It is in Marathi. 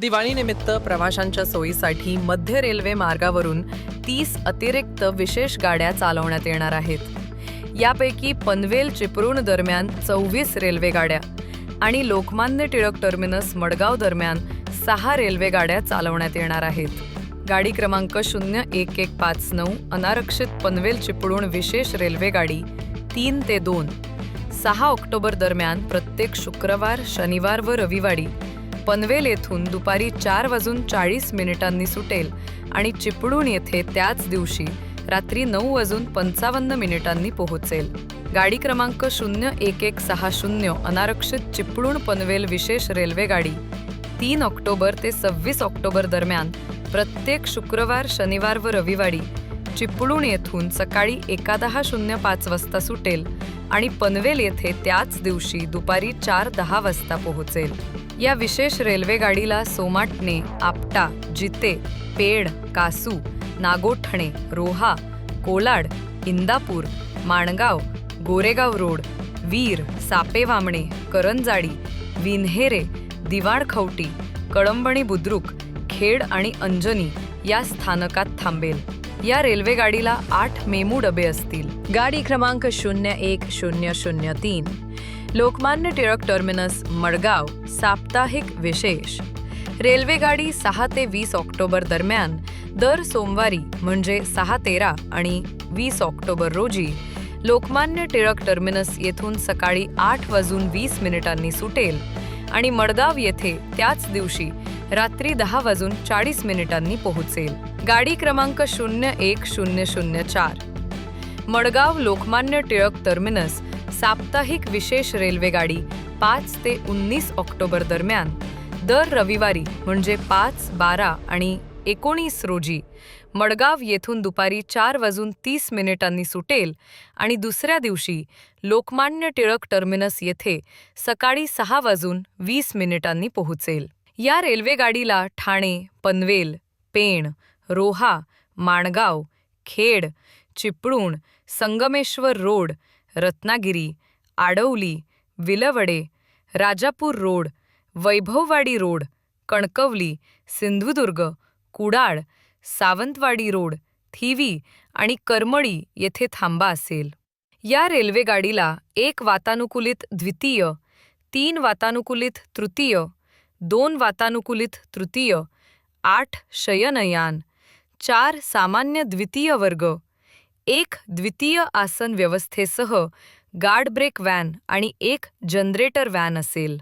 दिवाळीनिमित्त प्रवाशांच्या सोयीसाठी मध्य रेल्वे मार्गावरून तीस अतिरिक्त विशेष गाड्या चालवण्यात येणार आहेत. यापैकी पनवेल चिपळूण दरम्यान चोवीस रेल्वे गाड्या आणि लोकमान्य टिळक टर्मिनस मडगाव दरम्यान सहा रेल्वे गाड्या चालवण्यात येणार आहेत. गाडी क्रमांक शून्य एक एक पाच नऊ अनारक्षित पनवेल चिपळूण विशेष रेल्वे गाडी तीन ते दोन. सहा ऑक्टोबर दरम्यान प्रत्येक शुक्रवार शनिवार व रविवारी पनवेल येथून दुपारी चार वाजून चाळीस मिनिटांनी सुटेल आणि चिपळूण येथे त्याच दिवशी रात्री नऊ वाजून पंचावन्न मिनिटांनी पोहोचेल. गाडी क्रमांक शून्य एक एक सहा शून्य अनारक्षित चिपळूण पनवेल विशेष रेल्वे गाडी तीन ऑक्टोबर ते सव्वीस ऑक्टोबर दरम्यान प्रत्येक शुक्रवार शनिवार व रविवारी चिपळूण येथून सकाळी एका दहा शून्य पाच वाजता सुटेल आणि पनवेल येथे त्याच दिवशी दुपारी चार दहा वाजता पोहोचेल. या विशेष रेल्वेगाडीला सोमाटणे आपटा जिते पेड कासू नागोठणे रोहा कोलाड इंदापूर माणगाव गोरेगाव रोड वीर सापेवामणे करंजाडी विन्हेरे दिवाणखवटी कळंबणी बुद्रुक खेड आणि अंजनी या स्थानकात थांबेल. या रेल्वेगाडीला आठ मेमू डबे असतील. गाडी क्रमांक शून्य एक शून्य शून्य तीन. लोकमान्य टिळक टर्मिनस मडगाव साप्ताहिक विशेष. रेल्वेगाडी सहा ते वीस ऑक्टोबर दरम्यान दर सोमवारी म्हणजे सहा तेरा आणि वीस ऑक्टोबर रोजी लोकमान्य टिळक टर्मिनस येथून सकाळी आठ वाजून वीस मिनिटांनी सुटेल आणि मडगाव येथे त्याच दिवशी रात्री दहा वाजून चाळीस मिनिटांनी पोहोचेल. गाडी क्रमांक शून्य एक शून्य शून्य चार. मडगाव लोकमान्य टिळक टर्मिनस साप्ताहिक विशेष रेल्वेगाडी पाच ते उन्नीस ऑक्टोबर दरम्यान. दर रविवारी म्हणजे पाच बारा आणि एकोणीस रोजी मडगाव येथून दुपारी चार वाजून तीस मिनिटांनी सुटेल आणि दुसऱ्या दिवशी लोकमान्य टिळक टर्मिनस येथे सकाळी सहा वाजून वीस मिनिटांनी पोहोचेल. या रेल्वेगाडीला Thane Panvel Pen Roha Mangaon Khed Chiplun Sangameshwar road Ratnagiri Adavali Vilavade Rajapur road Vaibhavwadi road Kankavli Sindhudurg Kudal Sawantwadi road Thivim आणि करमळी येथे थांबा असेल. या रेल्वेगाडीला एक वातानुकूलित द्वितीय तीन वातानुकूलित तृतीय दोन वातानुकूलित तृतीय आठ शयनयान चार सामान्य द्वितीय वर्ग एक द्वितीय आसन व्यवस्थेसह गार्ड ब्रेक व्हॅन आणि एक जनरेटर व्हॅन असेल.